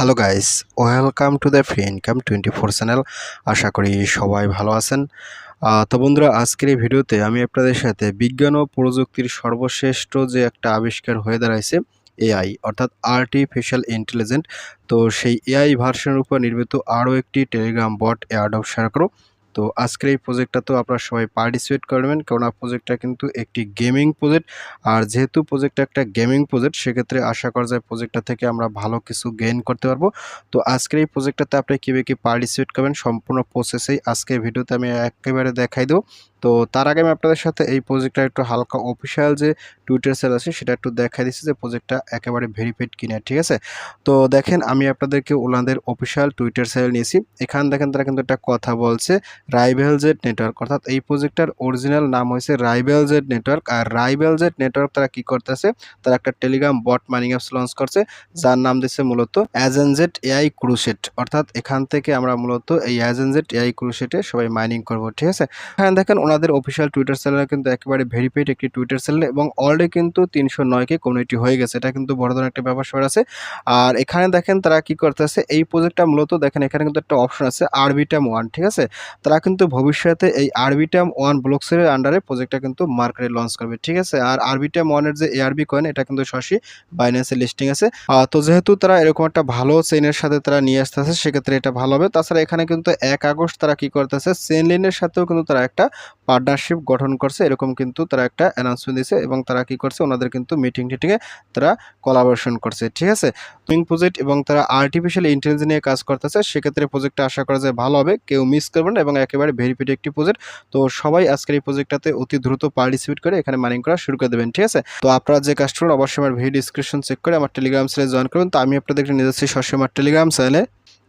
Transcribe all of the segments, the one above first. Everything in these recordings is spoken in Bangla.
Hello guys welcome to the free income twenty four channel আশা করি সবাই ভালো আছেন। তো বন্ধুরা, আজকের এই ভিডিওতে আমি আপনাদের সাথে বিজ্ঞান ও প্রযুক্তির সর্বশ্রেষ্ঠ যে একটা আবিষ্কার হয়ে দাঁড়াইছে এআই অর্থাৎ আর্টিফিশিয়াল ইন্টেলিজেন্ট তো সেই এআই ভার্সনের উপর নির্মিত আরও একটি টেলিগ্রাম বট অ্যাডব শেয়ার করো। তো আজকের এই প্রজেক্টটা তো আপনারা সবাই পার্টিসিপেট করবেন, কেননা প্রজেক্টটা কিন্তু একটি গেমিং প্রজেক্ট আর যেহেতু প্রজেক্টটা একটা গেমিং প্রজেক্ট সেক্ষেত্রে আশা করা যায় প্রজেক্টটা থেকে আমরা ভালো কিছু গেইন করতে পারব। তো আজকের এই প্রজেক্টটাতে আপনি কীভাবে কী পার্টিসিপেট করবেন, সম্পূর্ণ প্রসেসেই আজকের ভিডিওতে আমি একেবারে দেখাই দেবো। তো তার আগে আমি আপনাদের সাথে এই প্রজেক্টটা একটু হালকা অফিসিয়াল যে টুইটার সেল আছে, সেটা একটু দেখাই দিচ্ছি যে প্রজেক্টটা একেবারে ভেরিফাইড কিনা, ঠিক আছে? তো দেখেন, আমি আপনাদেরকে ওনাদের অফিসিয়াল টুইটার সেল নিয়েছি। এখান দেখেন, তারা কিন্তু একটা কথা বলছে রাইভেল জেড নেটওয়ার্ক অর্থাৎ এই প্রজেক্টটার অরিজিনাল নাম হয়েছে রাইভেল জেড নেটওয়ার্ক আর রাইভেল জেড নেটওয়ার্ক তারা কি করতেছে? তারা একটা telegram bot mining apps launch করছে, যার নাম দিচ্ছে মূলত অ্যাজেনজেট এআই ক্রুসেট অর্থাৎ এখান থেকে আমরা মূলত এই অ্যাজেনজেট এআই ক্রুসেটে সবাই মাইনিং করব, ঠিক আছে? এখানে দেখেন ওনাদের অফিসিয়াল টুইটার চ্যানেল কিন্তু একেবারে ভেরিফাইড একটি টুইটার চ্যানেল এবং অলরেডি কিন্তু তিনশো নয়কে কমিউনিটি হয়ে গেছে। এটা কিন্তু বড় ধরনের একটা ব্যাপার স্যাপার আছে। আর এখানে দেখেন তারা কি করতেছে, এই প্রজেক্টটা মূলত দেখেন এখানে কিন্তু একটা অপশন আছে আরবিটাম ওয়ান ঠিক আছে? তারা কিন্তু ভবিষ্যতে এই আরবিটাম ওয়ান ব্লকসের আন্ডারে প্রজেক্টটা কিন্তু মার্কেটে লঞ্চ করবে, ঠিক আছে? আর আরবিটাম ওয়ানের যে এআরবি কয়েন এটা কিন্তু সরাসরি বাইন্যান্সে লিস্টিং আছে। তো যেহেতু তারা এরকম একটা ভালো চেইনের সাথে তারা নিয়ে আসতেছে, সেক্ষেত্রে এটা ভালো হবে। তাছাড়া এখানে কিন্তু এক আগস্ট তারা কি করতেছে চেইন লিনের সাথেও কিন্তু তারা একটা পার্টনারশিপ গঠন করছে, এরকম কিন্তু তারা একটা অ্যানাউন্সমেন্ট দিয়েছে এবং তারা কি করছে, ওনাদের কিন্তু মিটিং টিটিংয়ে তারা কোলাবোরেশন করছে, ঠিক আছে? টুইং প্রজেক্ট এবং তারা আর্টিফিশিয়াল ইন্টেলিজেন্স নিয়ে কাজ করতেছে, সেক্ষেত্রে প্রজেক্টটা আশা করা যায় ভালো হবে, কেউ মিস করবেন এবং একেবারে ভেরিফাইড একটি প্রজেক্ট তো সবাই আজকের এই প্রজেক্টটাতে অতি দ্রুত পার্টিসিপেট করে এখানে মাইনিং করা শুরু করে দেবেন, ঠিক আছে? তো আপনারা যে করুন, অবশ্যই আমার ভিডিও ডিসক্রিপশন চেক করে আমার টেলিগ্রাম চ্যানেলে জয়েন করবেন তো আমি আপনাদের যাচ্ছি সবসময় আমার টেলিগ্রাম চ্যানেলে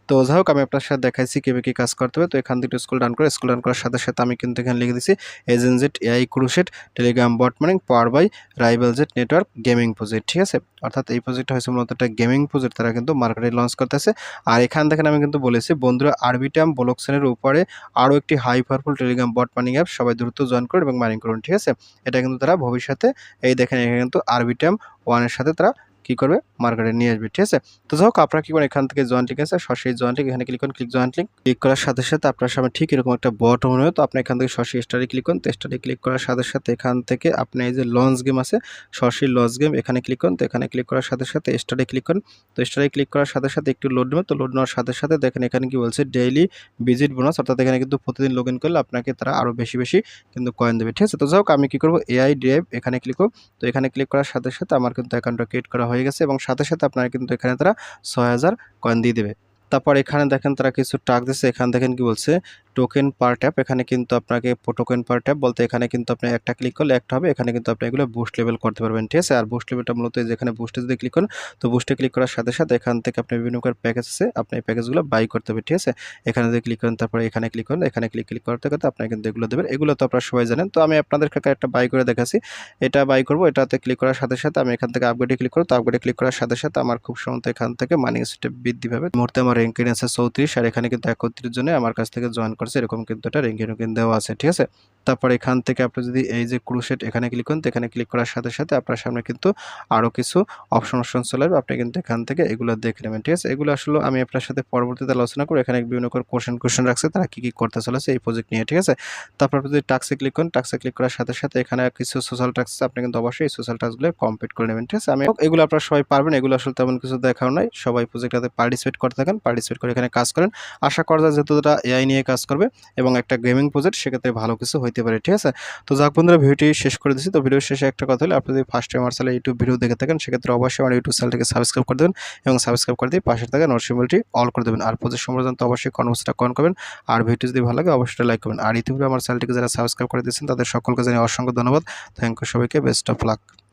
তো যাই হোক, আমি আপনার সাথে দেখাইছি কীভাবে কী কাজ করতে হবে। তো এখান থেকে স্কুল ডান করে স্কুল ডান করার সাথে সাথে আমি কিন্তু এখানে লিখে দিচ্ছি এজেন্সেট AI crochet telegram bot mining power by Rivalz network gaming project ঠিক আছে? অর্থাৎ এই প্রজেক্টটা হয়েছে মূলত একটা গেমিং প্রজেক্ট তারা কিন্তু মার্কেটে লঞ্চ করতেছে। আর এখান থেকে আমি কিন্তু বলেছি, বন্ধুরা আরবিটাম ব্লকসেনের উপরে আরও একটি high powerful telegram bot mining app সবাই দ্রুত জয়েন করুন এবং মাইনিং করুন, ঠিক আছে? এটা কিন্তু তারা ভবিষ্যতে, এই দেখেন এখানে কিন্তু আরবিটাম ওয়ানের সাথে তারা কি করবে? মার্কেটে নিয়ে আসবে, ঠিক আছে? তো যাই হোক, আপনারা কি করেন এখান থেকে জয়েন্ট লিঙ্ক আছে? সরাসরি জয়েন্ট লিঙ্ক এখানে ক্লিক করুন ক্লিক জয়েন্ট লিঙ্ক ক্লিক করার সাথে সাথে আপনার সামনে ঠিক এরকম একটা বট মনে হয় তো আপনি এখান থেকে সরাসরি স্টারে ক্লিক করুন। তো স্টারে ক্লিক করার সাথে সাথে এখান থেকে আপনি এই যে লঞ্চ গেম আছে, সরাসরি লঞ্চ গেম এখানে ক্লিক করুন। তো এখানে ক্লিক করার সাথে সাথে স্টারে ক্লিক করুন। তো স্টারে ক্লিক করার সাথে সাথে একটু লোড নেবে তো লোড নেওয়ার সাথে সাথে দেখেন এখানে কি বলছে ডেইলি ভিজিট বোনাস অর্থাৎ এখানে কিন্তু প্রতিদিন লগ ইন করলে আপনাকে তারা আরও বেশি বেশি কিন্তু কয়েন দেবে, ঠিক আছে? তো যাই হোক, আমি কী করব? এআই ড্রাইভ এখানে ক্লিক করব তো এখানে ক্লিক করার সাথে সাথে আমার কিন্তু অ্যাকাউন্টটা ক্রিয়েট করা হয়ে গেছে এবং সাথে সাথে আপনারা কিন্তু এখানে তারা ছয় হাজার কয়েন দিয়ে দেবে। তারপর এখানে দেখেন তারা কিছু টাক দিচ্ছে এখানে দেখেন কি বলছে? টোকেন পার ট্যাপ এখানে কিন্তু আপনাকে টোকেন পার ট্যাপ বলতে এখানে কিন্তু আপনি একটা ক্লিক করলে একটা হবে, এখানে কিন্তু আপনি এগুলো বুস্ট লেভেল করতে পারবেন, ঠিক আছে? আর বুস্ট লেভেলটা মূলত যেখানে বুস্টে যদি ক্লিক করেন, তো বুস্টে ক্লিক করার সাথে সাথে এখান থেকে আপনি বিভিন্ন প্রকার প্যাকেজ আছে, আপনি এই প্যাকেজগুলো বাই করতে হবে, ঠিক আছে? এখানে যদি ক্লিক করেন, তারপরে এখানে ক্লিক করেন, এখানে ক্লিক ক্লিক করতে করতে আপনি কিন্তু এগুলো দেবেন, এগুলো তো আপনারা সবাই জানেন। তো আমি আপনাদের কাছে একটা বাই করে দেখাচ্ছি, এটা বাই করব, এটাতে ক্লিক করার সাথে সাথে আমি এখান থেকে আপগ্রেডে ক্লিক করব, তো আপগ্রেডে ক্লিক করার সাথে সাথে আমার খুব সম্ভবত এখান থেকে মানি স্টেপ বৃদ্ধি পাবে। মুহূর্তে আমার র্যাঙ্কিং আছে চৌত্রিশ, আর এখানে কিন্তু একত্রিশ জনে আমার কাছ থেকে জয়েন করছে এরকম কিন্তু এটা র্যাঙ্কিং দেওয়া আছে ঠিক আছে? তারপর এখান থেকে আপনি যদি এই যে ক্রুশেট এখানে ক্লিক করেন, তো এখানে ক্লিক করার সাথে সাথে আপনার সামনে কিন্তু আরও কিছু অপশন অপশন চলে আসবে। আপনি কিন্তু এখান থেকে এগুলো দেখে নেবেন, ঠিক আছে? এগুলো আসলে আমি আপনার সাথে পরবর্তীতে আলোচনা করব এখানে বিভিন্ন করে কোশ্চেন কোশ্চেন রাখছে, তারা কী কী করতে চলেছে এই প্রজেক্ট নিয়ে, ঠিক আছে? তারপর আপনি যদি টাক্সে ক্লিক করেন টাক্সে ক্লিক করার সাথে সাথে এখানে কিছু সোশ্যাল টাক্স আপনি কিন্তু অবশ্যই এই সোশ্যাল টাক্সগুলো কমপ্লিট করে নেবেন, ঠিক আছে? আমি এগুলো আপনারা সবাই পারবেন, এগুলো আসলে তেমন কিছু দেখাও নাই। সবাই প্রজেক্টটাতে পার্টিসিপেট করতে থাকেন পার্টিসিপেট করে এখানে কাজ করেন। আশা করা যায় যেহেতু তারা এআই নিয়ে কাজ করবে এবং একটা গেমিং প্রজেক্ট সেক্ষেত্রে ভালো কিছু হইতে পারে, ঠিক আছে? তো যাক বন্ধুরা, ভিডিওটি শেষ করে দিচ্ছি তো ভিডিও শেষে একটা কথা হলে আপনি যদি ফার্স্ট টাইম আমার চ্যানেলে ইউটিউব ভিডিও দেখে থাকেন, সেক্ষেত্রে অবশ্যই আমার ইউটিউব চ্যানেলটিকে সাবস্ক্রাইব করে দেবেন এবং সাবস্ক্রাইব করে দিয়ে পাশে থাকা নোটিফিকেশনটি অল করে দেবেন। আর প্রজেক্ট সম্পর্কে তো অবশ্যই কনভার্সটা কমেন্ট করবেন আর ভিডিও যদি ভালো লাগে, অবশ্যই লাইক করবেন। আর ইতিপূর্বে আমার চ্যানেলটিকে যারা সাবস্ক্রাইব করে দিয়েছেন, তাদের সকলকে জানিয়ে অসংখ্য ধন্যবাদ। থ্যাংক ইউ সবাইকে বেস্ট অফ লাক